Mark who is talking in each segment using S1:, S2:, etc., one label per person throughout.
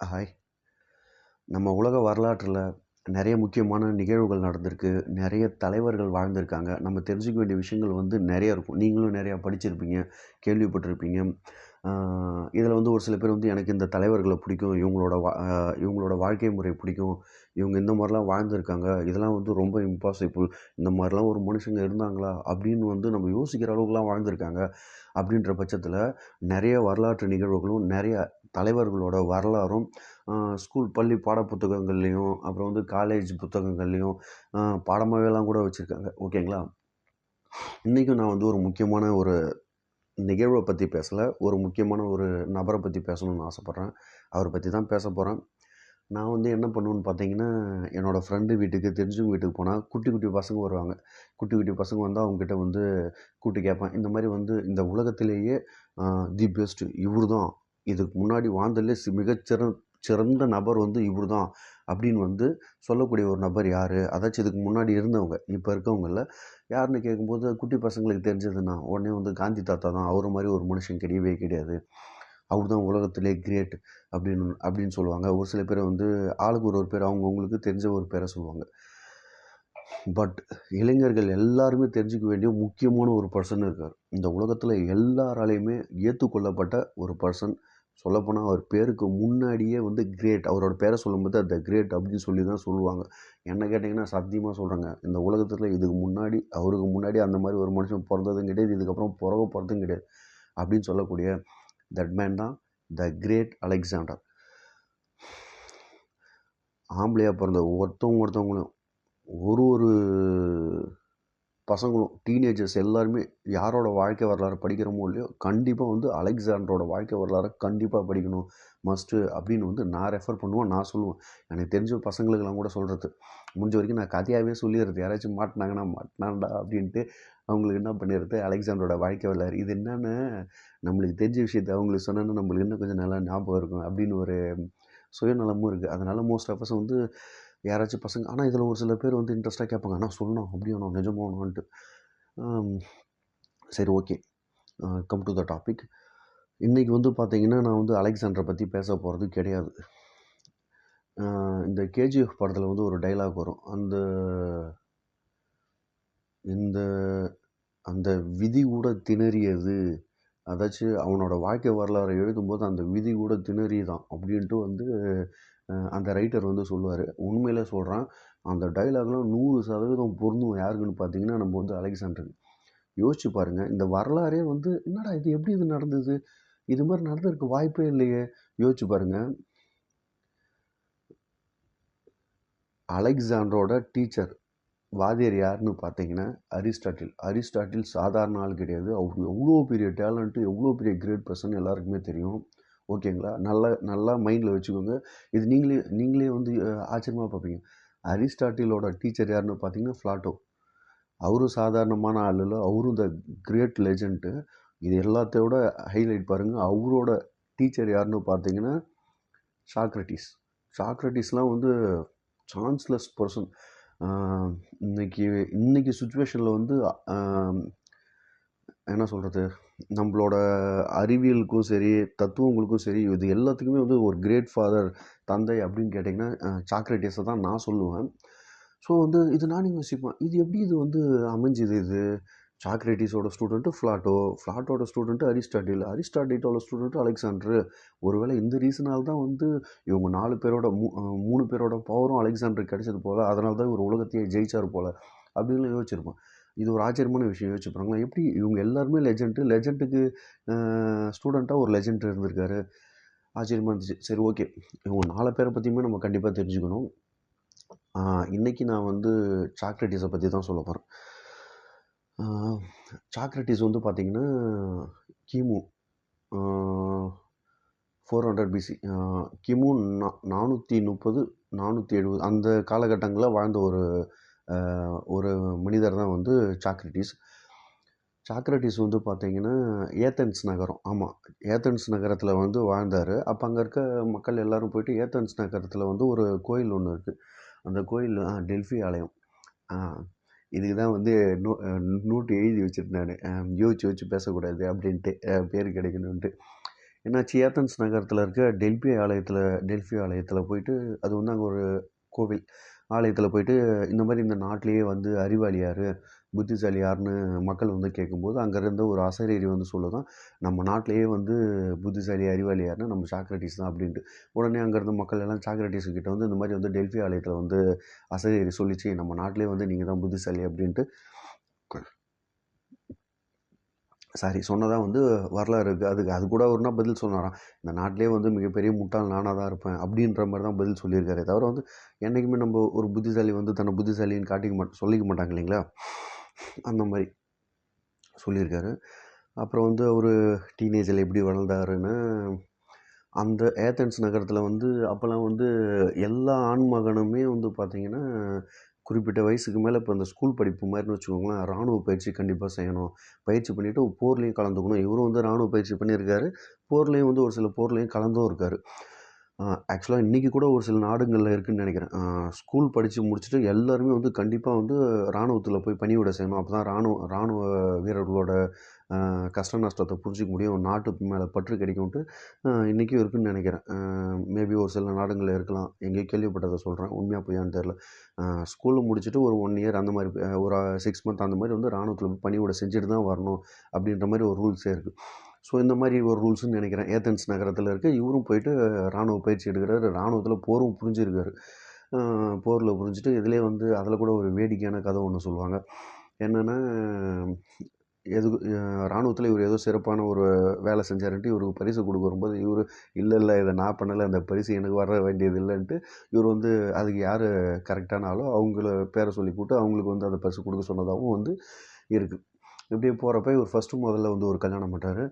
S1: Hi நம்ம உலக வரலாற்றில் நிறைய முக்கியமான நிகழ்வுகள் நடந்திருக்கு. நிறைய தலைவர்கள் வாழ்ந்திருக்காங்க. நம்ம தெரிஞ்சுக்க வேண்டிய விஷயங்கள் வந்து நிறைய இருக்கும். நீங்களும் நிறையா படிச்சிருப்பீங்க கேள்விப்பட்டிருப்பீங்க. இதில் வந்து ஒரு சில பேர் வந்து எனக்கு இந்த தலைவர்களை பிடிக்கும் இவங்களோட வா இவங்களோட வாழ்க்கை முறை பிடிக்கும் இவங்க இந்த மாதிரிலாம் வாழ்ந்திருக்காங்க இதெல்லாம் வந்து ரொம்ப இம்பாசிபிள் இந்த மாதிரிலாம் ஒரு மனுஷங்க இருந்தாங்களா அப்படின்னு வந்து நம்ம யோசிக்கிற அளவுக்குலாம் வாழ்ந்திருக்காங்க. அப்படின்ற பட்சத்தில் நிறைய வரலாற்று நிகழ்வுகளும் நிறைய தலைவர்களோட வரலாறும் ஸ்கூல் பள்ளி பாட புத்தகங்கள்லேயும் அப்புறம் வந்து காலேஜ் புத்தகங்கள்லேயும் பாடமாகவேலாம் கூட வச்சுருக்காங்க. ஓகேங்களா? இன்றைக்கும் நான் வந்து ஒரு முக்கியமான ஒரு நிகழ்வை பற்றி பேசலை. ஒரு முக்கியமான ஒரு நபரை பற்றி பேசணும்னு ஆசைப்பட்றேன். அவரை பற்றி தான் பேச போகிறேன் நான் வந்து என்ன பண்ணுவேன்னு பார்த்தீங்கன்னா என்னோடய ஃப்ரெண்டு வீட்டுக்கு தெரிஞ்சவங்க வீட்டுக்கு போனால் குட்டி குட்டி பசங்க வருவாங்க. குட்டி குட்டி பசங்க வந்து அவங்ககிட்ட வந்து கூட்டி கேட்பேன். இந்த மாதிரி வந்து இந்த உலகத்திலேயே தி பெஸ்ட்டு இவர் தான் இதுக்கு முன்னாடி வாழ்ந்ததுலே சி மிகச்சிற சிறந்த நபர் வந்து இவர் தான் அப்படின்னு வந்து சொல்லக்கூடிய ஒரு நபர் யார்? அதாச்சும் இதுக்கு முன்னாடி இருந்தவங்க இப்போ இருக்கவங்கள யாருன்னு கேட்கும்போது குட்டி பசங்களுக்கு தெரிஞ்சதுன்னா உடனே வந்து காந்தி தாத்தா தான் அவர் மாதிரி ஒரு மனுஷன் கிடையவே கிடையாது. அவர் தான் உலகத்திலே கிரேட் அப்படின்னு அப்படின்னு சொல்லுவாங்க. ஒரு சில பேர் வந்து ஆளுக்கு ஒரு ஒரு பேர் அவங்கவுங்களுக்கு தெரிஞ்ச ஒரு பேரை சொல்லுவாங்க. பட் இளைஞர்கள் எல்லாருமே தெரிஞ்சுக்க வேண்டிய முக்கியமான ஒரு பர்சன் இருக்கார். இந்த உலகத்தில் எல்லாராலையுமே ஏற்றுக்கொள்ளப்பட்ட ஒரு பர்சன் சொல்லப்போனால் அவர் பேருக்கு முன்னாடியே வந்து கிரேட். அவரோட பேரை சொல்லும்போது அந்த கிரேட் அப்படின்னு சொல்லி தான் சொல்லுவாங்க. என்ன கேட்டிங்கன்னா சத்தியமாக சொல்கிறேங்க இந்த உலகத்தில் இதுக்கு முன்னாடி அவருக்கு முன்னாடி அந்த மாதிரி ஒரு மனுஷன் பிறந்ததும் கிடையாது. இதுக்கப்புறம் பிறகு பிறந்ததும் கிடையாது. அப்படின்னு சொல்லக்கூடிய தட் மேன் தான் த கிரேட் அலெக்சாண்டர் ஆம்பளையாக பிறந்த ஒருத்தவங்க ஒருத்தவங்களும் ஒரு ஒரு பசங்களும் டீனேஜர்ஸ் எல்லாருமே யாரோட வாழ்க்கை வரலாறு படிக்கிறோமோ இல்லையோ கண்டிப்பாக வந்து அலெக்சாண்டரோட வாழ்க்கை வரலாறை கண்டிப்பாக படிக்கணும். மஸ்ட்டு அப்படின்னு வந்து நான் ரெஃபர் பண்ணுவேன் நான் சொல்லுவேன். எனக்கு தெரிஞ்ச பசங்களுக்கெல்லாம் கூட சொல்கிறது முடிஞ்ச வரைக்கும் நான் கதையாகவே சொல்லிடுறது. யாராச்சும் மாட்டினாங்கன்னா மாட்டினாண்டா அப்படின்ட்டு அவங்களுக்கு என்ன பண்ணிடுறது? அலெக்சாண்டரோட வாழ்க்கை வரலாறு. இது என்னென்னு நம்மளுக்கு தெரிஞ்ச விஷயத்தை அவங்களுக்கு சொன்னோன்னா நம்மளுக்கு இன்னும் கொஞ்சம் நல்லா ஞாபகம் இருக்கும் அப்படின்னு ஒரு சுயநலமும் இருக்குது அதனால் மோஸ்ட் ஆஃப் அஸ் வந்து யாராச்சும் பசங்க ஆனால் இதில் ஒரு சில பேர் வந்து இன்ட்ரெஸ்ட்டாக கேட்பாங்க ஆனால் சொல்லணும் அப்படியானோ நிஜமானோன்ட்டு சரி okay. Come to the topic இன்றைக்கி வந்து பார்த்திங்கன்னா நான் வந்து அலெக்சாண்டரை பற்றி பேச போகிறது கிடையாது. இந்த கேஜிஎஃப் படத்தில் வந்து ஒரு டைலாக் வரும். அந்த இந்த அந்த விதி கூட திணறியது. அதாச்சும் அவனோட வாழ்க்கை வரலாறை எழுதும்போது அந்த விதி கூட திணறி தான் அப்படின்ட்டு வந்து அந்த ரைட்டர் வந்து சொல்லுவார். உண்மையிலே சொல்கிறான் அந்த டைலாக்லாம் நூறு சதவீதம் பொருந்தும் யாருக்குன்னு பார்த்தீங்கன்னா நம்ம வந்து அலெக்சாண்டருக்கு யோசிச்சு பாருங்கள் இந்த வரலாறே வந்து என்னடா இது எப்படி இது நடந்தது? இது மாதிரி நடந்திருக்கு வாய்ப்பே இல்லையே. யோசிச்சு பாருங்கள் அலெக்சாண்டரோட டீச்சர் வாதியர் யாருன்னு பார்த்தீங்கன்னா அரிஸ்டாட்டில். அரிஸ்டாட்டில் சாதாரண ஆள் கிடையாது. அவர் எவ்வளோ பெரிய டேலண்ட்டு எவ்வளோ பெரிய கிரேட் பர்சன் எல்லாருக்குமே தெரியும். ஓகேங்களா? நல்லா நல்லா மைண்டில் வச்சுக்கோங்க. இது நீங்களே நீங்களே வந்து ஆச்சரியமாக பார்ப்பீங்க. அரிஸ்டாட்டிலோட டீச்சர் யாருன்னு பார்த்தீங்கன்னா ஃப்ளாட்டோ அவரும் சாதாரணமான ஆள் இல்லை. அவரும் த கிரேட் லெஜண்ட்டு இது எல்லாத்தையோட ஹைலைட் பாருங்கள் அவரோட டீச்சர் யாருன்னு பார்த்தீங்கன்னா சாக்ரட்டிஸ் சாக்ரட்டிஸ்லாம் வந்து சான்ஸ்லெஸ் பர்சன் இன்னைக்கு இன்னைக்கு சுச்சுவேஷனில் வந்து என்ன சொல்கிறது நம்மளோட அறிவியலுக்கும் சரி தத்துவங்களுக்கும் சரி இது எல்லாத்துக்குமே வந்து ஒரு கிரேட் ஃபாதர் தந்தை அப்படின்னு கேட்டிங்கன்னா சாக்ரட்டிஸை தான் நான் சொல்லுவேன். ஸோ வந்து இது நானும் யோசிப்பேன் இது எப்படி இது வந்து அமைஞ்சுது இது? சாக்ரட்டிஸோட ஸ்டூடெண்ட்டு ஃப்ளாட்டோ ஃப்ளாட்டோட ஸ்டூடெண்ட்டு அரிஸ்டாட்டில் அரிஸ்டாட்டிட்டோட ஸ்டூடெண்ட்டு அலெக்சாண்ட்ரு. ஒருவேளை இந்த ரீசனால் தான் வந்து இவங்க நாலு பேரோட மூ மூணு பேரோட பவரும் அலெக்சாண்டருக்கு கிடைச்சது போல் அதனால தான் இவர் உலகத்தையே ஜெயிச்சார் போல் அப்படின்னு யோசிச்சிருப்பேன். இது ஒரு ஆச்சரியமான விஷயம். யோசிச்சு பாருங்களேன். எப்படி இவங்க எல்லாருமே லெஜெண்ட்டு லெஜெண்ட்டுக்கு ஸ்டூடெண்ட்டாக ஒரு லெஜெண்ட் இருந்திருக்காரு. ஆச்சரியமாக இருந்துச்சு. சரி ஓகே இவங்க நாலு பேரை பற்றியுமே நம்ம கண்டிப்பாக தெரிஞ்சுக்கணும். இன்றைக்கி நான் வந்து சாக்ரட்டிஸை பற்றி தான் சொல்ல போகிறேன் சாக்ரட்டிஸ் வந்து பார்த்திங்கன்னா கிமு ஃபோர் ஹண்ட்ரட் பிசி கிமு நா நானூற்றி முப்பது நானூற்றி எழுபது அந்த காலகட்டங்களில் வாழ்ந்த ஒரு ஒரு மனிதர் தான் வந்து சாக்ரட்டிஸ் சாக்ரட்டிஸ் வந்து பார்த்திங்கன்னா ஏத்தன்ஸ் நகரம். ஆமாம் ஏத்தன்ஸ் நகரத்தில் வந்து வாழ்ந்தார். அப்போ அங்கே இருக்க மக்கள் எல்லோரும் போயிட்டு ஏத்தன்ஸ் நகரத்தில் வந்து ஒரு கோயில் ஒன்று இருக்குது அந்த கோயில் டெல்ஃபி ஆலயம். இதுக்கு தான் வந்து நோ நோட்டு எழுதி வச்சுருந்தேன் யோசிச்சு யோசிச்சு பேசக்கூடாது அப்படின்ட்டு பேர் கிடைக்கணுன்ட்டு என்னாச்சு? ஏத்தன்ஸ் நகரத்தில் இருக்க டெல்பி ஆலயத்தில் டெல்ஃபி ஆலயத்தில் போயிட்டு அது வந்து அங்கே ஒரு கோவில். ஆலயத்தில் போயிட்டு இந்த மாதிரி இந்த நாட்டிலேயே வந்து அறிவாளி யார் புத்திசாலி யாருன்னு மக்கள் வந்து கேட்கும்போது அங்கே இருந்த ஒரு ஆசிரியர் வந்து சொல்லுதான் நம்ம நாட்டிலேயே வந்து புத்திசாலி அறிவாளி யாருன்னா நம்ம சாக்ரட்டிஸ் தான் அப்படின்ட்டு. உடனே அங்கே இருந்த மக்கள் எல்லாம் சாக்ரட்டிஸ் கிட்ட வந்து இந்த மாதிரி வந்து டெல்ஃபி ஆலயத்தில் வந்து ஆசிரியர் சொல்லிச்சு நம்ம நாட்டிலே வந்து நீங்கள் தான் புத்திசாலி அப்படின்ட்டு. சாரி சொன்னதாக வந்து வரலாறு இருக்குது அதுக்கு அது கூட அவர்னா பதில் சொன்னாராம். இந்த நாட்டிலே வந்து மிகப்பெரிய முட்டாள் நானாக தான் இருப்பேன் அப்படின்ற மாதிரி தான் பதில் சொல்லியிருக்காரு தவிர வந்து என்றைக்குமே நம்ம ஒரு புத்திசாலி வந்து தன்னை புத்திசாலின்னு காட்டிக்க மாட்டோம் சொல்லிக்க மாட்டாங்க இல்லைங்களா? அந்த மாதிரி சொல்லியிருக்காரு. அப்புறம் வந்து அவர் டீனேஜில் எப்படி வளர்ந்தாருன்னு அந்த ஏத்தன்ஸ் நகரத்தில் வந்து அப்போல்லாம் வந்து எல்லா ஆண் மகனுமே வந்து பார்த்திங்கன்னா குறிப்பிட்ட வயசுக்கு மேலே இப்போ இந்த ஸ்கூல் படிப்பு மாதிரின்னு வச்சுக்கோங்களேன் ராணுவ பயிற்சி கண்டிப்பாக செய்யணும். பயிற்சி பண்ணிவிட்டு போர்லேயும் கலந்துக்கணும். இவரும் வந்து ராணுவ பயிற்சி பண்ணியிருக்காரு. போர்லேயும் வந்து ஒரு சில போர்லேயும் கலந்தும் இருக்கார். ஆக்சுவலாக இன்றைக்கி கூட ஒரு சில நாடுகளில் இருக்குதுன்னு நினைக்கிறேன். ஸ்கூல் படித்து முடிச்சுட்டு எல்லாருமே வந்து கண்டிப்பாக வந்து இராணுவத்தில் போய் பணிவிட செய்யணும். அப்போ தான் இராணுவ இராணுவ வீரர்களோட கஷ்ட நஷ்டத்தை புரிஞ்சிக்க முடியும். நாட்டு மேலே பற்று கிடைக்கும்ட்டு இன்றைக்கும் இருக்குதுன்னு நினைக்கிறேன். மேபி ஒரு சில நாடுகளில் இருக்கலாம். எங்கேயோ கேள்விப்பட்டதை சொல்கிறேன் உண்மையாக பொய்யான்னு தெரில ஸ்கூலில் முடிச்சுட்டு ஒரு ஒன் இயர் அந்த மாதிரி ஒரு சிக்ஸ் மந்த் அந்த மாதிரி வந்து இராணுவத்தில் போய் பணிவிட செஞ்சுட்டு தான் வரணும் அப்படின்ற மாதிரி ஒரு ரூல்ஸே இருக்குது ஸோ இந்த மாதிரி ஒரு ரூல்ஸ்னு நினைக்கிறேன். ஏத்தன்ஸ் நகரத்தில் இருக்குது இவரும் போயிட்டு இராணுவ பயிற்சி எடுக்கிறார். இராணுவத்தில் போரும் புரிஞ்சிருக்காரு. போரில் புரிஞ்சுட்டு இதிலே வந்து அதில் கூட ஒரு வேடிக்கையான கதை ஒன்று சொல்லுவாங்க. என்னென்னா எது இராணுவத்தில் இவர் ஏதோ சிறப்பான ஒரு வேலை செஞ்சாருன்ட்டு இவருக்கு பரிசு கொடுக்க வரும்போது இவர் இல்லை இல்லை இதை நான் பண்ணலை. அந்த பரிசு எனக்கு வர வேண்டியது இல்லைன்ட்டு இவர் வந்து அதுக்கு யார் கரெக்டான ஆளோ அவங்கள பேரை சொல்லி கூப்பிட்டு அவங்களுக்கு வந்து அந்த பரிசு கொடுக்க சொன்னதாகவும் வந்து இருக்குது இப்படியே போகிறப்ப இவர் ஃபஸ்ட்டு முதல்ல வந்து ஒரு கல்யாணம் பண்ணுறாரு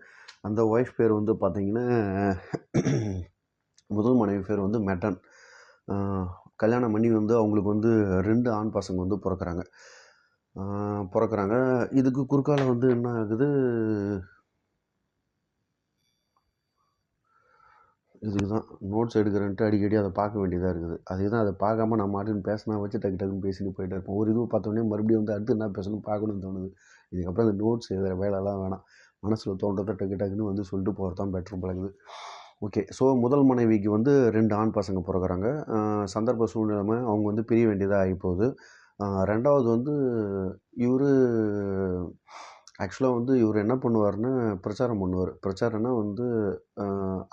S1: அந்த ஒய்ஃப் பேர் வந்து பார்த்திங்கன்னா முதல் மனைவி பேர் வந்து மெட்டன். கல்யாணம் பண்ணி வந்து அவங்களுக்கு வந்து ரெண்டு ஆண் பசங்க வந்து பிறக்கிறாங்க. பிறக்கிறாங்க. இதுக்கு குறுக்கால வந்து என்ன ஆகுது? இதுக்கு தான் நோட்ஸ் எடுக்கிறேன்ட்டு அடிக்கடி அதை பார்க்க வேண்டியதாக இருக்குது. அதே தான் அதை பார்க்காம நான் மாட்டுன்னு பேசினா வச்சு டக்கு டக்குன்னு பேசிட்டு போயிட்டே இருப்போம். ஒரு இதுவும் பார்த்தோன்னே மறுபடியும் வந்து அடுத்து என்ன பேசணும் பார்க்கணும்னு தோணுது. இதுக்கப்புறம் இந்த நோட்ஸ் எழுதுகிற வேலைலாம் வேணாம். மனசில் தோன்றதை டக்கு டக்குன்னு வந்து சொல்லிட்டு போகிறது தான் பெட்ரு பழகுது. ஓகே ஸோ முதல் மனைவிக்கு வந்து ரெண்டு ஆண் பசங்க பிறக்கறாங்க. சந்தர்ப்ப சூழ்நிலைமை அவங்க வந்து பிரிய வேண்டியதாக ஆகிப்போகுது. ரெண்டாவது வந்து இவர் ஆக்சுவலாக வந்து இவர் என்ன பண்ணுவார்னு பிரச்சாரம் பண்ணுவார். பிரச்சாரம்னா வந்து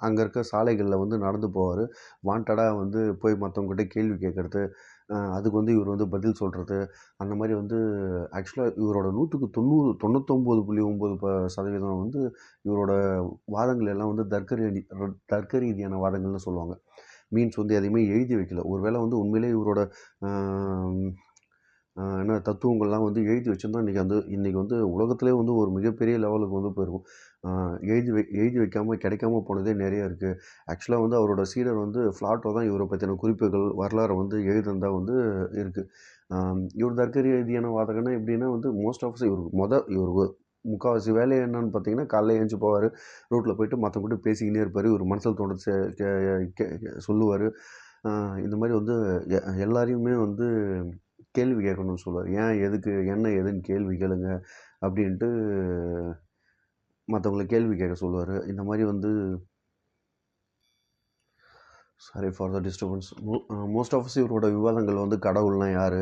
S1: அங்கே இருக்க சாலைகளில் வந்து நடந்து போவார். வாண்டடாக வந்து போய் மற்றவங்ககிட்ட கேள்வி கேட்குறது அதுக்கு வந்து இவர் வந்து பதில் சொல்கிறது அந்த மாதிரி வந்து ஆக்சுவலாக இவரோட நூற்றுக்கு தொண்ணூறு தொண்ணூத்தொம்பது புள்ளி ஒம்பது ப சதவீதம் வந்து இவரோட வாதங்கள் எல்லாம் வந்து தர்க்கரீதி தர்க்க ரீதியான வாதங்கள்னு சொல்லுவாங்க. மீன்ஸ் வந்து எதையுமே எழுதி வைக்கல. ஒரு வேளை வந்து உண்மையிலே இவரோட என்ன தத்துவங்கள்லாம் வந்து எழுதி வச்சிருந்தா இன்றைக்கி வந்து இன்றைக்கி வந்து உலகத்திலே வந்து ஒரு மிகப்பெரிய லெவலுக்கு வந்து போயிருக்கும். எழுதி வை எழுதி வைக்காமல் கிடைக்காம போனதே நிறைய இருக்குது ஆக்சுவலாக வந்து அவரோட சீடர் வந்து ஃப்ளாட்டோ தான் இவரை பற்றின குறிப்புகள் வரலாறை வந்து எழுதுனதா வந்து இருக்குது இவர் தர்க்க ரீதியான வாதகன்னா எப்படின்னா வந்து மோஸ்ட் ஆஃப் இவர் மொதல் இவர் முக்கால்வாசி வேலை என்னன்னு பார்த்தீங்கன்னா காலைல எழுந்துச்சி போவார். ரோட்டில் போயிட்டு மற்றவங்க பேசிக்கினே இருப்பார். இவர் மனசில் தோணுது சொல்லுவார். இந்த மாதிரி வந்து எ எல்லாரையுமே வந்து கேள்வி கேட்கணும்னு சொல்லுவார் ஏன் எதுக்கு என்ன ஏதுன்னு கேள்வி கேளுங்க அப்படின்ட்டு மற்றவங்கள கேள்வி கேட்க சொல்லுவார் இந்த மாதிரி வந்து sorry for the disturbance most of இவரோட விவாதங்கள் வந்து கடவுள்னா யார்?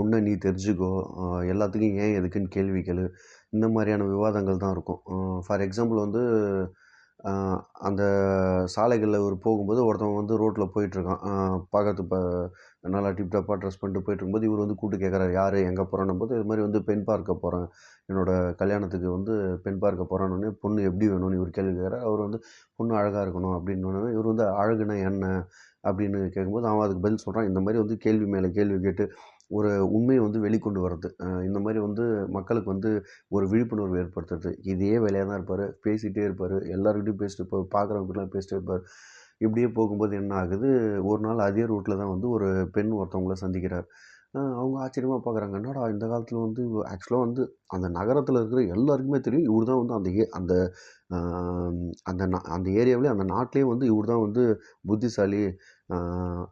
S1: உன்னை நீ தெரிஞ்சுக்கோ. எல்லாத்துக்கும் ஏன் எதுக்குன்னு கேள்வி கேளு. இந்த மாதிரியான விவாதங்கள் தான் இருக்கும். ஃபார் எக்ஸாம்பிள் வந்து அந்த சாலைகளில் இவர் போகும்போது ஒருத்தவன் வந்து ரோட்டில் போயிட்டுருக்கான். பார்க்கறது இப்போ நல்லா டிப்டாப்பாக ட்ரெஸ் பண்ணிட்டு இருக்கும்போது இவர் வந்து கூப்பிட்டு கேட்குறாரு யார்? எங்கே போகிறோன்னும் போது இது மாதிரி வந்து பெண் பார்க்க போகிறேன் என்னோடய கல்யாணத்துக்கு வந்து பெண் பார்க்க போகிறேன்னு பொண்ணு எப்படி வேணும்னு இவர் கேள்வி கேட்குறாரு. அவர் வந்து பொண்ணு அழகாக இருக்கணும் அப்படின்னு இவர் வந்து அழகுனா என்ன? அப்படின்னு கேட்கும்போது அவன் அதுக்கு பதில் சொல்கிறான் இந்த மாதிரி வந்து கேள்வி மேலே கேள்வி கேட்டு ஒரு உண்மையை வந்து வெளிக்கொண்டு வர்றது. இந்த மாதிரி வந்து மக்களுக்கு வந்து ஒரு விழிப்புணர்வு ஏற்படுத்துறது. இதே வேலையாக தான் இருப்பார். பேசிகிட்டே இருப்பார். எல்லாருக்கிட்டையும் பேசிட்டு இருப்பார். பார்க்குறவங்ககிட்டலாம் பேசிட்டே இருப்பார். இப்படியே போகும்போது என்ன ஆகுது? ஒரு நாள் அதே ரூட்டில் தான் வந்து ஒரு பெண் ஒருத்தவங்கள சந்திக்கிறார். அவங்க ஆச்சரியமாக பார்க்குறாங்க என்னடா இந்த காலத்தில் வந்து ஆக்சுவலாக வந்து அந்த நகரத்தில் இருக்கிற எல்லாருக்குமே தெரியும். இவர் தான் வந்து அந்த ஏ அந்த அந்த நா அந்த ஏரியாவிலே அந்த நாட்டிலே வந்து இவர் தான் வந்து புத்திசாலி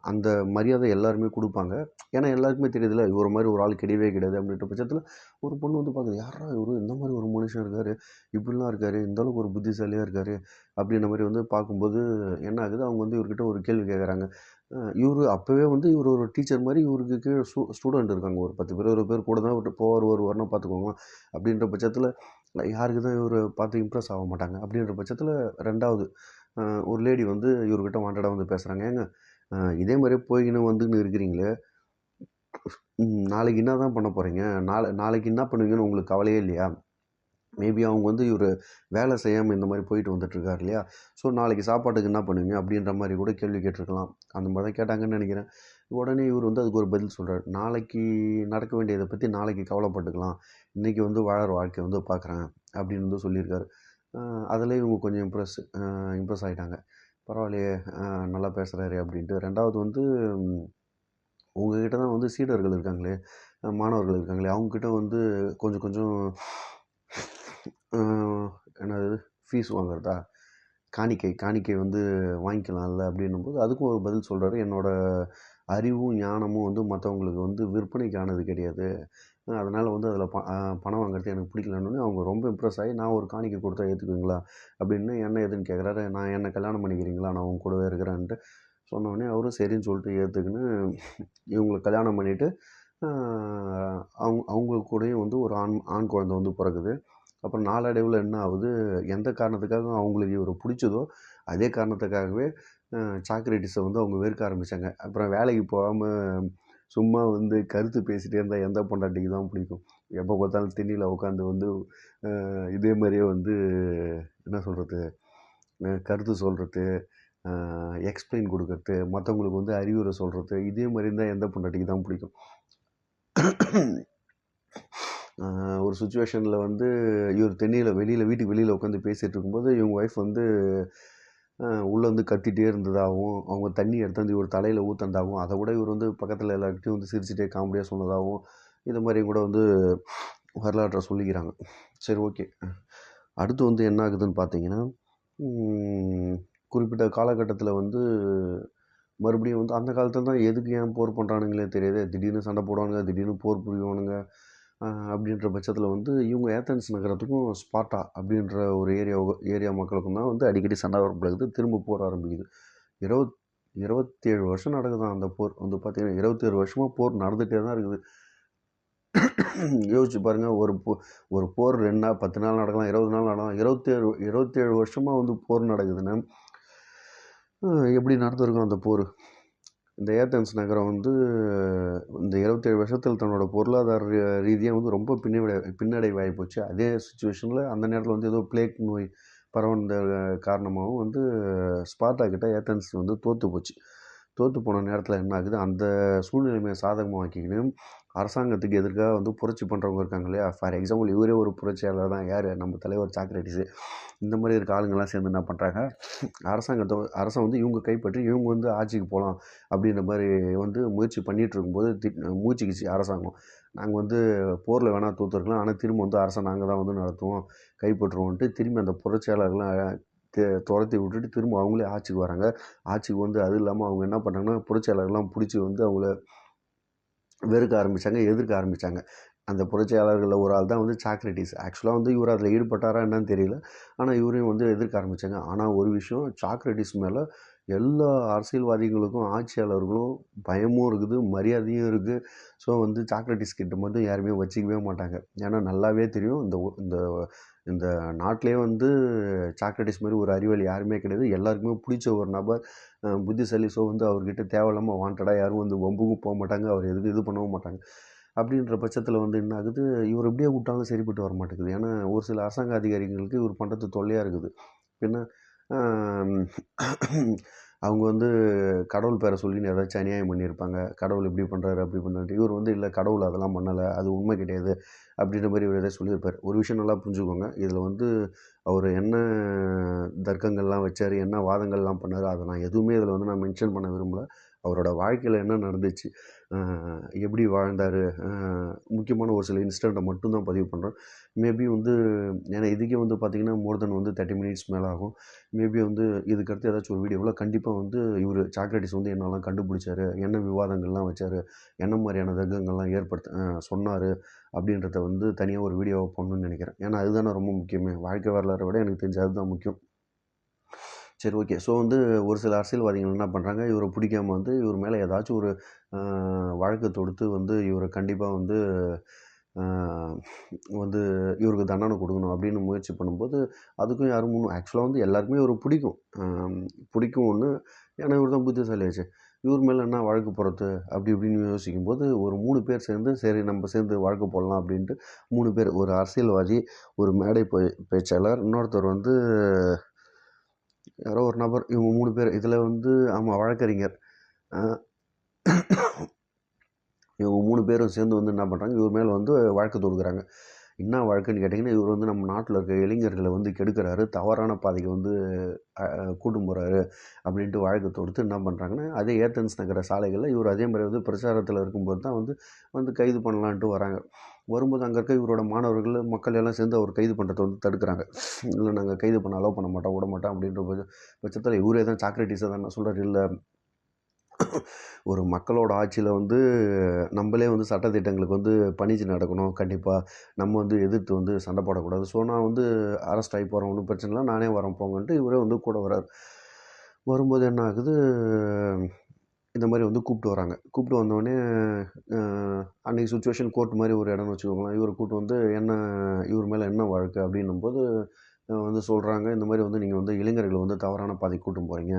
S1: அந்த மரியாதை எல்லாருமே கொடுப்பாங்க. ஏன்னா எல்லாருக்குமே தெரியுதுல்ல இவர் மாதிரி ஒரு ஆள் கிடையவே கிடையாது அப்படின்ற பட்சத்தில் ஒரு பொண்ணு வந்து பார்க்குது யாரா இவரு? இந்த மாதிரி ஒரு மனுஷன் இருக்கார். இப்படிலாம் இருக்கார். இந்த அளவுக்கு ஒரு புத்திசாலியாக இருக்கார். அப்படின்ற மாதிரி வந்து பார்க்கும்போது என்ன ஆகுது? அவங்க வந்து இவர்கிட்ட ஒரு கேள்வி கேட்குறாங்க. இவர் அப்போவே வந்து இவர் ஒரு டீச்சர் மாதிரி இவருக்கு கீழே ஸ்டூ ஸ்டூடெண்ட் இருக்காங்க. ஒரு பத்து பேர் ஒரு பேர் கூட தான் விட்டு ஒரு வரணும் பார்த்துக்கோங்க அப்படின்ற பட்சத்தில் யாருக்கு தான் இவர் பார்த்து இம்ப்ரெஸ் ஆக மாட்டாங்க? அப்படின்ற பட்சத்தில் ரெண்டாவது ஒரு லேடி வந்து இவர்கிட்ட வாண்டடாக வந்து பேசுகிறாங்க ஏங்க இதே மாதிரியே போய்கின்னு வந்துன்னு இருக்கிறீங்களே நாளைக்கு என்ன தான் பண்ண போகிறீங்க நாளை நாளைக்கு என்ன பண்ணுவீங்கன்னு உங்களுக்கு கவலையே இல்லையா? மேபி அவங்க வந்து இவர் வேலை செய்யாமல் இந்த மாதிரி போயிட்டு வந்துட்டுருக்காரு இல்லையா? ஸோ நாளைக்கு சாப்பாட்டுக்கு என்ன பண்ணுவீங்க? அப்படின்ற மாதிரி கூட கேள்வி கேட்டிருக்கலாம். அந்த மாதிரி தான் கேட்டாங்கன்னு நினைக்கிறேன். உடனே இவர் வந்து அதுக்கு ஒரு பதில் சொல்கிறார் நாளைக்கு நடக்க வேண்டியதை பற்றி நாளைக்கு கவலைப்பட்டுக்கலாம். இன்றைக்கி வந்து வாழற வாழ்க்கையை வந்து பார்க்குறேன் அப்படின்னு வந்து சொல்லியிருக்காரு. அதில் இவங்க கொஞ்சம் இம்ப்ரெஸ் இம்ப்ரெஸ் ஆகிட்டாங்க பரவாயில்லையே நல்லா பேசுகிறாரு அப்படின்ட்டு. ரெண்டாவது வந்து உங்கக்கிட்ட உங்ககிட்ட தான் வந்து சீடர்கள் இருக்காங்களே மாணவர்கள் இருக்காங்களே அவங்கக்கிட்ட வந்து கொஞ்சம் கொஞ்சம் என்னது ஃபீஸ் வாங்குறதா? காணிக்கை காணிக்கை வந்து வாங்கிக்கலாம்ல அப்படின்னும் போது அதுக்கும் ஒரு பதில் சொல்கிறாரு என்னோடய அறிவும் ஞானமும் வந்து மற்றவங்களுக்கு வந்து விற்பனைக்கானது கிடையாது. அதனால் வந்து அதில் ப பணம் வாங்குறது எனக்கு பிடிக்கலன்னு அவங்க ரொம்ப இம்ப்ரெஸ் ஆகி நான் ஒரு காணிக்கை கொடுத்தா ஏற்றுக்குவீங்களா அப்படின்னு என்ன ஏதுன்னு கேட்குறாரு நான் என்ன கல்யாணம் பண்ணிக்கிறீங்களா? நான் உங்க கூடவே இருக்கிறேன்ட்டு. சொன்னோடனே அவரும் சரின்னு சொல்லிட்டு ஏற்றுக்குன்னு இவங்களை கல்யாணம் பண்ணிவிட்டு அவங்க அவங்க கூடயும் வந்து ஒரு ஆண் ஆண் குழந்தை வந்து பிறகுது அப்புறம் நாளடைவில் என்ன ஆகுது? எந்த காரணத்துக்காக அவங்களுக்கு இவரை பிடிச்சதோ அதே காரணத்துக்காகவே சாக்ரேட்டிஸை வந்து அவங்க வெறுக்க ஆரம்பித்தாங்க அப்புறம் வேலைக்கு போகாமல் சும்மா வந்து கருத்து பேசிகிட்டே இருந்தால் எந்த பொண்டாட்டிக்கு தான் பிடிக்கும்? எப்போ பார்த்தாலும் திண்ணியில் உட்காந்து வந்து இதே மாதிரியே வந்து என்ன சொல்கிறது கருத்து சொல்கிறது எக்ஸ்பிளைன் கொடுக்கறது மற்றவங்களுக்கு வந்து அறிவுரை சொல்கிறது இதே மாதிரி இருந்தால் எந்த பொண்டாட்டிக்கு தான் பிடிக்கும்? ஒரு சுச்சுவேஷனில் வந்து இவர் தென்னையில் வெளியில் வீட்டுக்கு வெளியில் உட்காந்து பேசிகிட்டு இருக்கும்போது இவங்க ஒய்ஃப் வந்து உள்ளே வந்து கத்திகிட்டே இருந்ததாகவும் அவங்க தண்ணி எடுத்தாந்து இவர் தலையில் ஊற்றந்தாகவும் அதை விட இவர் வந்து பக்கத்தில் எல்லாருக்கிட்டையும் வந்து சிரிச்சுட்டே காமெடியாக சொன்னதாகவும் இது மாதிரி கூட வந்து வரலாற்றை சொல்லிக்கிறாங்க. சரி ஓகே. அடுத்து வந்து என்ன ஆகுதுன்னு பார்த்தீங்கன்னா குறிப்பிட்ட காலகட்டத்தில் வந்து மறுபடியும் வந்து அந்த காலத்தில் தான் எதுக்கு ஏன் போர் பண்ணுறானுங்களே தெரியாது. திடீர்னு சண்டை போடுவானுங்க திடீர்னு போர் புரிவானுங்க. அப்படின்ற பட்சத்தில் வந்து இவங்க ஏத்தன்ஸ் நகரத்துக்கும் ஸ்பாட்டா அப்படின்ற ஒரு ஏரியா ஏரியா மக்களுக்கும் தான் வந்து அடிக்கடி சண்டை வரப்படுது திரும்ப போர் ஆரம்பிக்குது. இருபத் இருபத்தேழு வருஷம் நடக்குதான் அந்த போர். வந்து பார்த்திங்கன்னா இருபத்தேழு வருஷமாக போர் நடந்துகிட்டே தான் இருக்குது. யோசிச்சு பாருங்கள் ஒரு போ ஒரு போர் ரெண்டு நாள் பத்து நாள் நடக்கலாம் இருபது நாள் நடக்கலாம். இருபத்தேழு இருபத்தேழு வருஷமாக வந்து போர் நடக்குதுன்னா எப்படி நடந்திருக்கும் அந்த போர்? இந்த ஏத்தன்ஸ் நகரம் வந்து இந்த இருபத்தேழு வருஷத்தில் தன்னோட பொருளாதார ரீதியாக வந்து ரொம்ப பின்னடை பின்னடைவாகி போச்சு அதே சுச்சுவேஷனில் அந்த நேரத்தில் வந்து ஏதோ பிளேக் நோய் பரவந்த காரணமாகவும் வந்து ஸ்பார்ட்டா கிட்ட ஏத்தன்ஸ் வந்து தோற்று போச்சு தோற்று போன நேரத்தில் என்ன ஆகுது? அந்த சூழ்நிலைமையை சாதகமாக்கிக்கின்னு அரசாங்கத்துக்கு எதிர்க்காக வந்து புரட்சி பண்ணுறவங்க இருக்காங்க இல்லையா? ஃபார் எக்ஸாம்பிள் இவரே ஒரு புரட்சியாளர் தான். யார்? நம்ம தலைவர் சாக்ரட்டிஸு இந்த மாதிரி இருக்க ஆளுங்கெல்லாம் சேர்ந்து என்ன பண்ணுறாங்க அரசாங்கத்தை அரசை வந்து இவங்க கைப்பற்றி இவங்க வந்து ஆட்சிக்கு போகலாம் அப்படின்ற மாதிரி வந்து முயற்சி பண்ணிகிட்டு இருக்கும்போது தி மூச்சுக்கிச்சு அரசாங்கம். நாங்கள் வந்து போரில் வேணால் தூத்துருக்கலாம். ஆனால் திரும்ப வந்து அரசை நாங்கள் தான் வந்து நடத்துவோம் கைப்பற்றுவோன்ட்டு திரும்பி அந்த புரட்சியாளர்கள்லாம் துரத்தி விட்டுட்டு திரும்ப அவங்களே ஆட்சிக்கு வராங்க. ஆட்சிக்கு வந்து அது இல்லாமல் அவங்க என்ன பண்ணுறாங்கன்னா புரட்சியாளர்கள்லாம் பிடிச்சி வந்து அவங்கள வெறுக்க ஆரம்பித்தாங்க எதிர்க்க ஆரம்பித்தாங்க அந்த புரட்சியாளர்களில் ஒரு ஆள் தான் வந்து சாக்ரட்டிஸ் ஆக்சுவலாக வந்து இவர் அதில் ஈடுபட்டாரா என்னன்னு தெரியல. ஆனால் இவரையும் வந்து எதிர்க்க ஆரம்பித்தாங்க ஆனால் ஒரு விஷயம் சாக்ரட்டிஸ் மேலே எல்லா அரசியல்வாதிகளுக்கும் ஆட்சியாளர்களும் பயமும் இருக்குது மரியாதையும் இருக்குது ஸோ வந்து சாக்லேட் கிட்ட மட்டும் யாருமே வச்சிக்கவே மாட்டாங்க. ஏன்னா நல்லாவே தெரியும். இந்த இந்த இந்த நாட்டிலே வந்து சாக்லேட்டிஸ் மாதிரி ஒரு அறிவாளி யாருமே கிடையாது. எல்லாருக்குமே பிடிச்ச ஒரு நபர் புத்திசாலி. ஸோ வந்து அவர்கிட்ட தேவையில்லாமல் வாண்டடாக யாரும் வந்து வம்புக்கும் போக மாட்டாங்க. அவர் எதுக்கு இது பண்ணவும் மாட்டாங்க. அப்படின்ற பட்சத்தில் வந்து என்ன ஆகுது? இவர் எப்படியே விட்டாலும் சரிப்பட்டு வர மாட்டேங்குது ஏன்னா ஒரு சில அரசாங்க அதிகாரிகளுக்கு இவர் பண்ணுறது தொல்லையாக இருக்குது. பின்ன அவங்க வந்து கடவுள் பேரை சொல்லி ஏதாச்சும் அநியாயம் பண்ணியிருப்பாங்க. கடவுள் இப்படி பண்ணுறாரு அப்படி பண்ணுறாரு இவர் வந்து இல்லை கடவுள் அதெல்லாம் பண்ணலை அது உண்மை கிடையாது அப்படின்ற மாதிரி இவர் ஏதாவது சொல்லியிருப்பார். ஒரு விஷயம் நல்லா புரிஞ்சுக்கோங்க. இதில் வந்து அவர் என்ன தர்க்கங்கள்லாம் வச்சார் என்ன வாதங்கள்லாம் பண்ணார் அதை நான் எதுவுமே இதில் வந்து நான் மென்ஷன் பண்ண விரும்பலை. அவரோட வாழ்க்கையில் என்ன நடந்துச்சு? எப்படி வாழ்ந்தார்? முக்கியமான ஒரு சில இன்சிடெண்ட்டை மட்டும்தான் பதிவு பண்ணுறோம் மேபி வந்து ஏன்னா இதுக்கே வந்து பார்த்திங்கன்னா மோர் தென் வந்து தேர்ட்டி மினிட்ஸ் மேலே ஆகும். மேபி வந்து இதுக்கடுத்து ஏதாச்சும் ஒரு வீடியோவில் கண்டிப்பாக வந்து இவர் சாக்ரட்டிஸ் வந்து என்னெல்லாம் கண்டுபிடிச்சாரு? என்ன விவாதங்கள்லாம் வச்சார்? என்ன மாதிரியான தர்க்கங்கள்லாம் ஏற்படுத்த சொன்னார்? அப்படின்றத வந்து தனியாக ஒரு வீடியோவை பண்ணணும்னு நினைக்கிறேன். ஏன்னா அதுதானே ரொம்ப முக்கியமே. வாழ்க்கை வரலாறை விட எனக்கு தெரிஞ்ச அதுதான் முக்கியம். சரி ஓகே. ஸோ வந்து ஒரு சில அரசியல்வாதிகள் என்ன பண்ணுறாங்க இவரை பிடிக்காம வந்து இவர் மேலே ஏதாச்சும் ஒரு வழக்கு தொடுத்து வந்து இவரை கண்டிப்பாக வந்து வந்து இவருக்கு தண்டனை கொடுக்கணும் அப்படின்னு முயற்சி பண்ணும்போது அதுக்கும் யாரும் முன்னும் ஆக்சுவலாக வந்து எல்லாருக்குமே இவர் பிடிக்கும். பிடிக்கும் ஒன்று ஏன்னா இவர் தான் புத்திசாலியாச்சு. இவர் மேலே என்ன வழக்கு போகிறது அப்படி இப்படின்னு யோசிக்கும்போது ஒரு மூணு பேர் சேர்ந்து சரி நம்ம சேர்ந்து வழக்கு போடலாம் அப்படின்ட்டு மூணு பேர் ஒரு அரசியல்வாதி ஒரு மேடை பே- பேச்சாளர் இன்னொருத்தர் வந்து யாரோ ஒரு நபர் இவங்க மூணு பேர். இதில் வந்து ஆமாம் வழக்கறிஞர். இவங்க மூணு பேரும் சேர்ந்து வந்து என்ன பண்ணுறாங்க இவர் மேலே வந்து வழக்கு தொடுக்குறாங்க. என்ன வழக்குன்னு கேட்டிங்கன்னா இவர் வந்து நம்ம நாட்டில் இருக்க இளைஞர்களை வந்து கெடுக்கிறாரு தவறான பாதைக்கு வந்து கூட்டும் போகிறாரு அப்படின்ட்டு வழக்கு தொடுத்து என்ன பண்ணுறாங்கன்னா அதே ஏத்தன்ஸ் நகர சாலைகளில் இவர் அதே மாதிரி வந்து பிரச்சாரத்தில் இருக்கும்போது தான் வந்து வந்து கைது பண்ணலான்ட்டு வராங்க. வரும்போது அங்கே இருக்க இவரோட மாணவர்கள் மக்கள் எல்லாம் சேர்ந்து அவர் கைது பண்ணுறதை வந்து தடுக்கிறாங்க. இல்லை நாங்கள் கைது பண்ண அலோவ் பண்ண மாட்டோம் விட மாட்டோம் அப்படின்ற பட்ச பட்சத்தில் இவரே தான் சாக்ரட்டிஸை தான் சொல்கிறார் இல்லை ஒரு மக்களோட ஆட்சியில் வந்து நம்மளே வந்து சட்டத்திட்டங்களுக்கு வந்து பணிச்சு நடக்கணும் கண்டிப்பாக நம்ம வந்து எதிர்த்து வந்து சண்டை போடக்கூடாது. ஸோ நான் வந்து அரெஸ்ட் ஆகி போகிறேன் ஒன்றும் பிரச்சனை இல்லை நானே வரேன் போங்கன்ட்டு இவரே வந்து கூட வரார் வரும்போது என்ன ஆகுது இந்த மாதிரி வந்து கூப்பிட்டு வராங்க. கூப்பிட்டு வந்தோடனே அன்றைக்கி சுச்சுவேஷன் கோர்ட் மாதிரி ஒரு இடம்னு வச்சுக்கோங்களேன். இவர் கூப்பிட்டு வந்து என்ன இவர் மேலே என்ன வழக்கு? அப்படின்னும் போது வந்து சொல்கிறாங்க இந்த மாதிரி வந்து நீங்கள் வந்து இளைஞர்களை வந்து தவறான பாதை கூட்டும் போகிறீங்க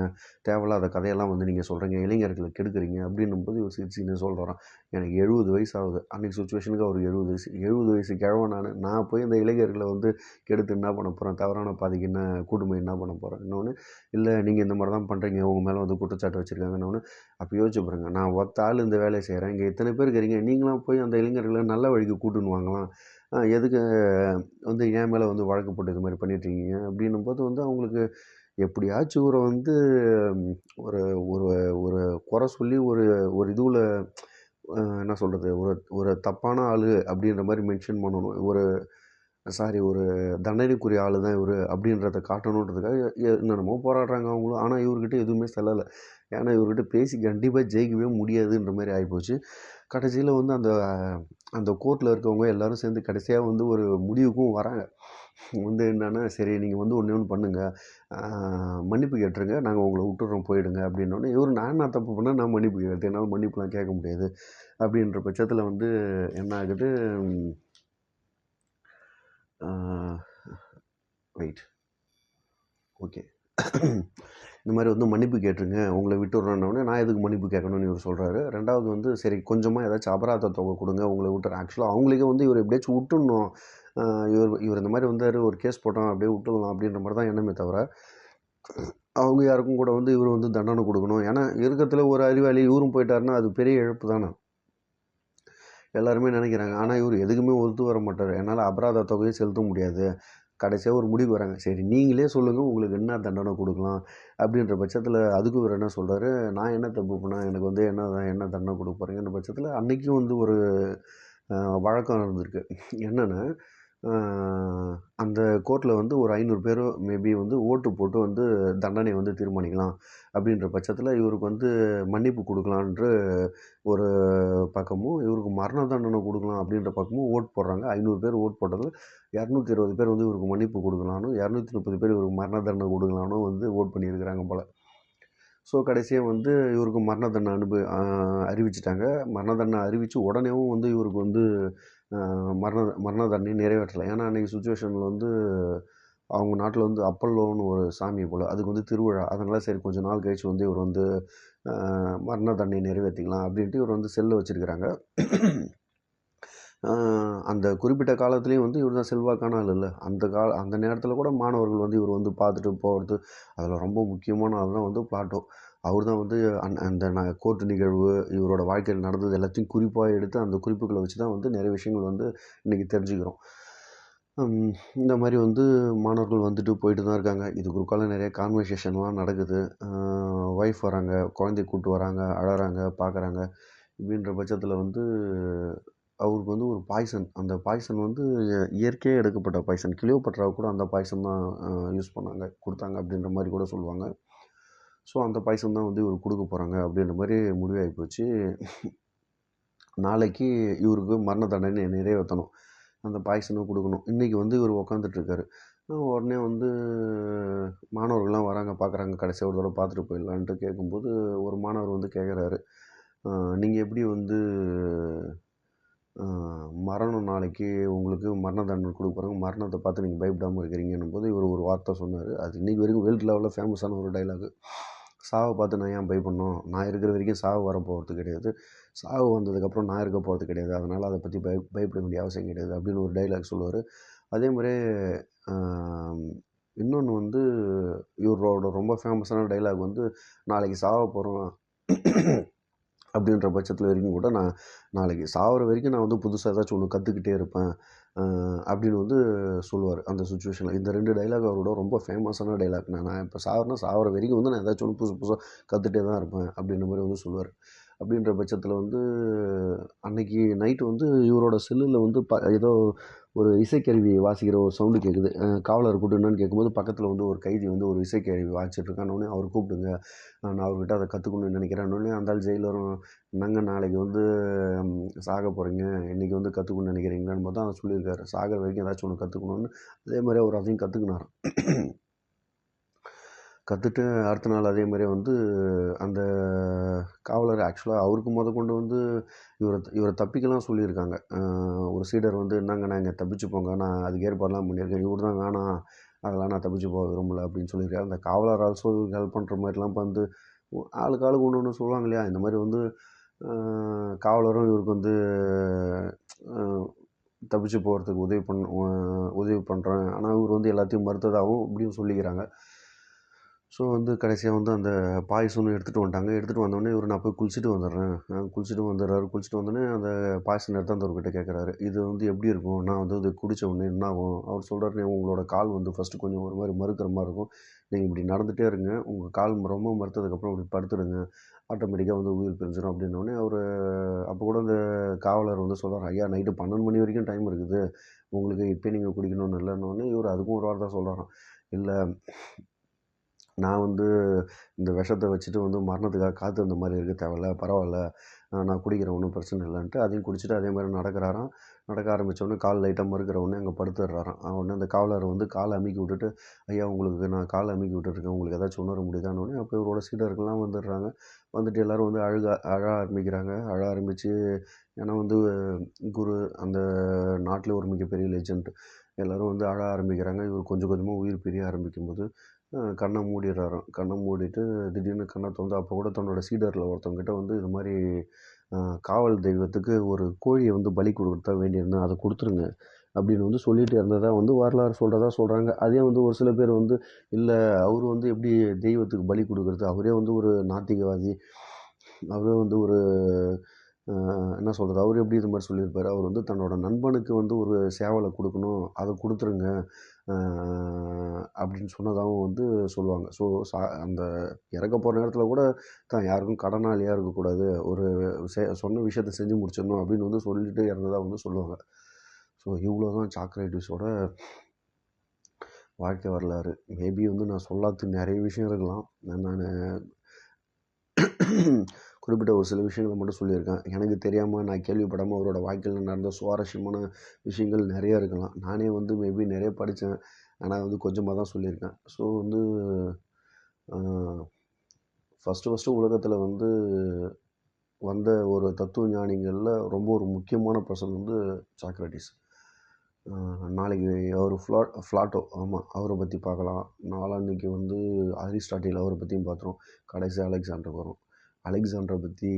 S1: தேவையில்லாத கதையெல்லாம் வந்து நீங்கள் சொல்கிறீங்க இளைஞர்களை கெடுக்குறீங்க அப்படின்னும் போது இவர் சிரிச்சுன்னு சொல்கிறான் எனக்கு எழுபது வயசு ஆகுது. அன்றைக்கி சுச்சுவேஷனுக்கு அவர் எழுபது வயசு எழுபது வயசு கிழவன் நான். நான் போய் இந்த இளைஞர்களை வந்து கெடுத்து என்ன பண்ண போகிறேன் தவறான பாதைக்கு என்ன கூட்டுமை என்ன பண்ண போகிறேன் இன்னொன்று இல்லை நீங்கள் இந்த மாதிரி தான் பண்ணுறீங்க உங்கள் மேலே வந்து குற்றச்சாட்டு வச்சுருக்காங்கன்னு அப்போ யோசிச்சு பாருங்க. நான் ஒத்த ஆள் இந்த வேலையை செய்கிறேன் இங்கே இத்தனை பேர் இருக்கிறீங்க? நீங்களாம் போய் அந்த இளைஞர்களை நல்ல வழிக்கு கூட்டுன்னு வாங்கலாம். எதுக்கு வந்து என் மேலே வந்து வழக்கு போட்டு இது மாதிரி பண்ணிட்டுருக்கீங்க? அப்படின்னும் போது வந்து அவங்களுக்கு எப்படியாச்சும் இவரை வந்து ஒரு ஒரு ஒரு குறை சொல்லி ஒரு ஒரு இதுவில் என்ன சொல்கிறது ஒரு ஒரு தப்பான ஆள் அப்படின்ற மாதிரி மென்ஷன் பண்ணணும். ஒரு சாரி ஒரு தண்டனைக்குரிய ஆள் தான் இவர் அப்படின்றத காட்டணுன்றதுக்காக என்னென்னமோ போராடுறாங்க அவங்களும். ஆனால் இவர்கிட்ட எதுவுமே செல்லலை. ஏன்னா இவர்கிட்ட பேசி கண்டிப்பாக ஜெயிக்கவே முடியாதுன்ற மாதிரி ஆகிப்போச்சு கடைசியில் வந்து அந்த அந்த கோர்ட்டில் இருக்கவங்க எல்லோரும் சேர்ந்து கடைசியாக வந்து ஒரு முடிவுக்கும் வராங்க. வந்து என்னன்னா சரி நீங்கள் வந்து ஒன்று ஒன்று பண்ணுங்கள் மன்னிப்பு கேட்டுருங்க. நாங்கள் உங்களை விட்டுறோம். போயிடுங்க. அப்படின்னோடனே இவர் நான் நான் தப்பு பண்ணால் நான் மன்னிப்பு கேட்டேன். என்னால் மன்னிப்புலாம் கேட்க முடியாது. அப்படின்ற பட்சத்தில் வந்து என்ன ஆகுது? வெயிட் ஓகே இந்த மாதிரி வந்து மன்னிப்பு கேட்டுருங்க உங்களை விட்டுறோன்னொடனே நான் எதுக்கு மன்னிப்பு கேட்கணும்னு இவர் சொல்கிறாரு ரெண்டாவது வந்து சரி கொஞ்சமாக ஏதாச்சும் அபராத தொகை கொடுங்க உங்களை விட்டுறேன். ஆக்சுவலாக அவங்களுக்கே வந்து இவர் எப்படியாச்சும் விட்டுடணும். இவர் இவர் இந்த மாதிரி வந்தார் ஒரு கேஸ் போட்டோம் அப்படியே விட்டுடலாம் அப்படின்ற மாதிரி தான் எண்ணமே தவிர அவங்க யாருக்கும் கூட வந்து இவர் வந்து தண்டனை கொடுக்கணும். ஏன்னா இருக்கிறதுல ஒரு அறிவாளி இவரும் போயிட்டாருன்னா அது பெரிய இழப்பு தானே. எல்லாருமே நினைக்கிறாங்க. ஆனால் இவர் எதுக்குமே ஒத்து வர மாட்டார். என்னால் அபராத தொகையை செலுத்த முடியாது. கடைசியாக ஒரு முடிவு வராங்க. சரி நீங்களே சொல்லுங்கள் உங்களுக்கு என்ன தண்டனை கொடுக்கலாம்? அப்படின்ற பட்சத்தில் அதுக்கும் இவர் என்ன சொல்கிறாரு நான் என்ன தப்பு பண்ணேன் எனக்கு வந்து என்ன என்ன தண்டனை கொடுக்க போகிறீங்கன்ற பட்சத்தில் அன்றைக்கும் வந்து ஒரு வழக்கம் நடந்திருக்கு. என்னென்னா அந்த கோர்ட்டில் வந்து ஒரு ஐநூறு பேர் மேபி வந்து ஓட்டு போட்டு வந்து தண்டனை வந்து தீர்மானிக்கலாம் அப்படின்ற பட்சத்தில் இவருக்கு வந்து மன்னிப்பு கொடுக்கலான்ற ஒரு பக்கமும் இவருக்கு மரண தண்டனை கொடுக்கலாம் அப்படின்ற பக்கமும் ஓட் போடுறாங்க. ஐநூறு பேர் ஓட் போட்டதில் இரநூத்தி இருபது பேர் வந்து இவருக்கு மன்னிப்பு கொடுக்கலான்னு இரநூத்தி முப்பது பேர் இவருக்கு மரண தண்டனை கொடுக்கலான்னு வந்து ஓட் பண்ணியிருக்கிறாங்க போல். ஸோ கடைசியாக வந்து இவருக்கு மரண தண்டனை அனுபவி அறிவிச்சிட்டாங்க. மரண தண்டனை அறிவித்து உடனேவும் வந்து இவருக்கு வந்து மரண மரண தண்டனை நிறைவேற்றலை. ஏன்னா அன்றைக்கி சுச்சுவேஷனில் வந்து அவங்க நாட்டில் வந்து அப்பல்லோன்னு ஒரு சாமி போல் அதுக்கு வந்து திருவிழா. அதனால் சரி கொஞ்சம் நாள் கழிச்சு வந்து இவர் வந்து மரண தண்டனை நிறைவேற்றிக்கலாம் அப்படின்ட்டு இவர் வந்து செல்லு வச்சுருக்கிறாங்க. அந்த குறிப்பிட்ட காலத்துலேயும் வந்து இவர் தான் செல்வாக்கான ஆள் இல்லை. அந்த கால அந்த நேரத்தில் கூட மாணவர்கள் வந்து இவர் வந்து பார்த்துட்டு போகிறது அதில் ரொம்ப முக்கியமான ஆள் தான் வந்து பிளாட்டோ. அவர் தான் வந்து அந் அந்த ந கோர்ட் நிகழ்வு இவரோட வாழ்க்கையில் நடந்தது எல்லாத்தையும் குறிப்பாக எடுத்து அந்த குறிப்புகளை வச்சு தான் வந்து நிறைய விஷயங்கள் வந்து இன்றைக்கி தெரிஞ்சுக்கிறோம். இந்த மாதிரி வந்து மாணவர்கள் வந்துட்டு போயிட்டு தான் இருக்காங்க. இது குறுக்கால நிறைய கான்வர்சேஷன்லாம் நடக்குது. ஒய்ஃப் வராங்க குழந்தைய கூப்பிட்டு வராங்க அழகிறாங்க பார்க்குறாங்க. இப்படின்ற பட்சத்தில் வந்து அவருக்கு வந்து ஒரு பாய்சன் அந்த பாய்சன் வந்து இயற்கையாக எடுக்கப்பட்ட பாய்சன் கிளியோபட்ராவுக்கு கூட அந்த பாய்சன் தான் யூஸ் பண்ணாங்க கொடுத்தாங்க அப்படின்ற மாதிரி கூட சொல்லுவாங்க. ஸோ அந்த பாய்சன் தான் வந்து இவர் கொடுக்க போகிறாங்க அப்படின்ற மாதிரி முடிவாகி போச்சு. நாளைக்கு இவருக்கு மரண தண்டனை நிறைவேற்றணும். அந்த பாய்சனும் கொடுக்கணும். இன்றைக்கி வந்து இவர் உக்காந்துட்ருக்காரு உடனே வந்து மாணவர்கள்லாம் வராங்க பார்க்குறாங்க. கடைசியாக ஒரு தடவை பார்த்துட்டு போயிடலான்ட்டு கேட்கும்போது ஒரு மாணவர் வந்து கேட்குறாரு. நீங்கள் எப்படி வந்து மரணம் நாளைக்கு உங்களுக்கு மரண தண்டனை கொடுக்க போகிறாங்க மரணத்தை பார்த்து நீங்கள் பயப்படாமல் இருக்கிறீங்கன்னும் போது இவர் ஒரு வார்த்தை சொன்னார். அது இன்றைக்கி வரைக்கும் வேர்ல்டு லெவலில் ஃபேமஸான ஒரு டைலாகு சாவை பார்த்து நான் ஏன் பயப்படணும் நான் இருக்கிற வரைக்கும் சாவு வர போகிறது கிடையாது. சாவு வந்ததுக்கப்புறம் நான் இருக்க போகிறது கிடையாது. அதனால் அதை பற்றி பய பயப்பட வேண்டிய அவசியம் கிடையாது அப்படின்னு ஒரு டைலாக் சொல்லுவார். அதே மாதிரி இன்னொன்று வந்து இவரோட ரொம்ப ஃபேமஸான டைலாக் வந்து நாளைக்கு சாவ போகிறோம் அப்படின்ற பட்சத்தில் வரைக்கும் கூட நான் நாளைக்கு சாகிற வரைக்கும் நான் வந்து புதுசாக ஏதாச்சும் ஒன்று கற்றுக்கிட்டே இருப்பேன். அப்படின்னு வந்து சொல்லுவார். அந்த சுச்சுவேஷனில் இந்த ரெண்டு டைலாக் அவரோட ரொம்ப ஃபேமஸான டைலாக் நான் நான் இப்போ சாகிறனா சாகிற வரைக்கும் வந்து நான் ஏதாச்சும் ஒன்று புதுசு புதுசாக கற்றுட்டே தான் இருப்பேன் அப்படின்ற மாதிரி வந்து சொல்லுவார். அப்படின்ற பட்சத்தில் வந்து அன்னைக்கு நைட்டு வந்து இவரோட செல்லில் வந்து ப ஏதோ ஒரு இசைக்கருவி வாசிக்கிற ஒரு சவுண்டு கேட்குது காவலர் கூப்பிட்டு என்னன்னு கேட்கும்போது பக்கத்தில் வந்து ஒரு கைதி வந்து ஒரு இசைக்கருவி வாசிச்சிட்ருக்கானோடனே அவர் கூப்பிடுங்க. நான் அவர்கிட்ட அதை கற்றுக்கணும்னு நினைக்கிறேன்னொடனே அந்த ஜெயிலரும் நாங்கள் நாளைக்கு வந்து சாக போகிறீங்க இன்றைக்கி வந்து கற்றுக்கணும்னு நினைக்கிறீங்களான்னு பார்த்தா அவர் சொல்லியிருக்காரு. சாகிற வரைக்கும் ஏதாச்சும் ஒன்று கற்றுக்கணுன்னு அதே மாதிரி அவர் அதையும் கற்றுக்கினாராம் கற்றுட்டு அடுத்த நாள் அதே மாதிரியே வந்து அந்த காவலர் ஆக்சுவலாக அவருக்கு முத கொண்டு வந்து இவரை இவரை தப்பிக்கலாம் சொல்லியிருக்காங்க. ஒரு சீடர் வந்து என்னங்கண்ணா இங்கே தப்பிச்சு போங்க நான் அதுக்கு ஏற்பாடுலாம் பண்ணியிருக்கேன். இவர் தான் வேணாம். அதெல்லாம் நான் தப்பிச்சு போக விரும்பல. அப்படின்னு சொல்லியிருக்காரு. அந்த காவலர் ஆல்சோ ஹெல்ப் பண்ணுற மாதிரிலாம் வந்து ஆளுக்கு ஆளுக்கு ஒன்று ஒன்று சொல்லுவாங்க இல்லையா? இந்த மாதிரி வந்து காவலரும் இவருக்கு வந்து தப்பிச்சு போகிறதுக்கு உதவி பண்ண உதவி பண்ணுறேன் ஆனால் இவர் வந்து எல்லாத்தையும் மறுத்ததாகவும் இப்படியும் சொல்லிக்கிறாங்க. ஸோ வந்து கடைசியாக வந்து அந்த பாயசம்னு எடுத்துகிட்டு வந்துட்டாங்க. எடுத்துகிட்டு வந்தோடனே இவர் நான் போய் குளிச்சுட்டு வந்துடுறேன். குளிச்சுட்டு வந்துடுறாரு. குளிச்சுட்டு வந்தோடனே அந்த பாயசம் எடுத்து அந்த அவர்கிட்ட கேட்குறாரு இது வந்து எப்படி இருக்கும்? நான் வந்து இது குடித்த உடனே என்ன ஆகும்? அவர் சொல்கிறாரு உங்களோட கால் வந்து ஃபஸ்ட்டு கொஞ்சம் ஒரு மாதிரி மறுக்கிற மாதிரி இருக்கும். நீங்கள் இப்படி நடந்துகிட்டே இருங்க. உங்கள் கால் ரொம்ப மறுத்ததுக்கப்புறம் இப்படி படுத்துடுங்க. ஆட்டோமேட்டிக்காக வந்து உயிர் பிரிஞ்சிடும் அப்படின்னோடனே அவர் அப்போ கூட அந்த காவலர் வந்து சொல்கிறார் ஐயா நைட்டு பன்னெண்டு மணி வரைக்கும் டைம் இருக்குது. உங்களுக்கு இப்போ நீங்கள் குடிக்கணும்னு இல்லைன்னொடனே இவர் அதுக்கும் ஒரு வார்த்தை சொல்கிறாராம் இல்லை நான் வந்து இந்த விஷத்தை வச்சுட்டு வந்து மரணத்துக்காக காத்திருந்த மாதிரி இருக்க தேவையில்ல பரவாயில்ல. நான் குடிக்கிறேன் ஒன்றும் பிரச்சனை இல்லைன்ட்டு அதையும் குடிச்சிட்டு அதே மாதிரி நடக்கிறாராம். நடக்க ஆரம்பித்தோடனே கால் லைட்டாக மறுக்கிற உடனே அங்கே படுத்துடுறாராம். உடனே அந்த காவலர் வந்து காலை அமுக்கி விட்டுட்டு ஐயா உங்களுக்கு நான் காலை அமுக்கி விட்டுருக்கேன் உங்களுக்கு ஏதாச்சும் உணர முடியுதான்னு அப்போ இவரோட சீடர்கள்லாம் வந்துடுறாங்க. வந்துட்டு எல்லோரும் வந்து அழுக அழ ஆரம்பிக்கிறாங்க. அழ ஆரம்பித்து ஏன்னா வந்து குரு அந்த நாட்டில் ஒரு மிகப்பெரிய லெஜண்ட் எல்லோரும் வந்து அழ ஆரம்பிக்கிறாங்க. இவர் கொஞ்சம் கொஞ்சமாக உயிர் பிரிய ஆரம்பிக்கும்போது கண்ணை மூடிடுறாராம். கண்ணை மூடிட்டு திடீர்னு கண்ணை திறந்து அப்போ கூட தன்னோட சீடரில் ஒருத்தவங்கிட்ட வந்து இது மாதிரி காவல் தெய்வத்துக்கு ஒரு கோழியை வந்து பலி கொடுத்தா வேண்டியிருந்தேன் அதை கொடுத்துருங்க அப்படின்னு வந்து சொல்லிட்டு இருந்ததாக வந்து வரலாறு சொல்கிறதா சொல்கிறாங்க அதே வந்து ஒரு சில பேர் வந்து இல்லை அவர் வந்து எப்படி தெய்வத்துக்கு பலி கொடுக்குறது? அவரே வந்து ஒரு நாத்திகவாதி. அவரே வந்து ஒரு என்ன சொல்கிறது அவர் எப்படி இது மாதிரி சொல்லியிருப்பார்? அவர் வந்து தன்னோட நண்பனுக்கு வந்து ஒரு சேவலை கொடுக்கணும். அதை கொடுத்துருங்க. அப்படின்னு சொன்னதாகவும் வந்து சொல்லுவாங்க. ஸோ சா அந்த இறக்க போகிற நேரத்தில் கூட தான் யாருக்கும் கடனாளியாக இருக்கக்கூடாது. ஒரு செ சொன்ன விஷயத்த செஞ்சு முடிச்சிடணும் அப்படின்னு வந்து சொல்லிட்டு இறந்ததாக வந்து சொல்லுவாங்க. ஸோ இவ்வளோ தான் சாக்ரேட்டிஸோட வாழ்க்கை வரலாறு. மேபி வந்து நான் சொல்லாத நிறைய விஷயம் இருக்கலாம். நான் குறிப்பிட்ட ஒரு சில விஷயங்களை மட்டும் சொல்லியிருக்கேன். எனக்கு தெரியாமல் நான் கேள்விப்படாமல் அவரோட வாழ்க்கையில் நடந்த சுவாரஸ்யமான விஷயங்கள் நிறையா இருக்கலாம். நானே வந்து மேபி நிறைய படித்தேன் ஆனால் வந்து கொஞ்சமாக தான் சொல்லியிருக்கேன். ஸோ வந்து ஃபஸ்ட்டு ஃபஸ்ட்டு உலகத்தில் வந்து வந்த ஒரு தத்துவ ஞானிகளில் ரொம்ப ஒரு முக்கியமான பர்சன் வந்து சாக்ரட்டிஸ் நாளைக்கு அவர் ஃப்ளா ஃப்ளாட்டோ ஆமாம் அவரை பற்றி பார்க்கலாம். நாளான்னைக்கு வந்து அரிஸ்டாட்டில் அவரை பற்றியும் பார்த்துருவோம். கடைசி அலெக்சாண்டர் வரும். அலெக்சாண்டரை பற்றி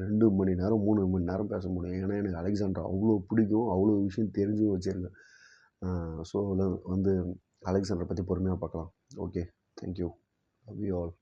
S1: ரெண்டு மணி நேரம் மூணு மணி நேரம் பேச முடியும். ஏன்னா எனக்கு அலெக்சாண்டர் அவ்வளோ பிடிக்கும். அவ்வளோ விஷயம் தெரிஞ்சும் வச்சுருக்கேன். ஸோ வந்து அலெக்சாண்டரை பற்றி பொறுமையாக பார்க்கலாம். Okay thank you love you all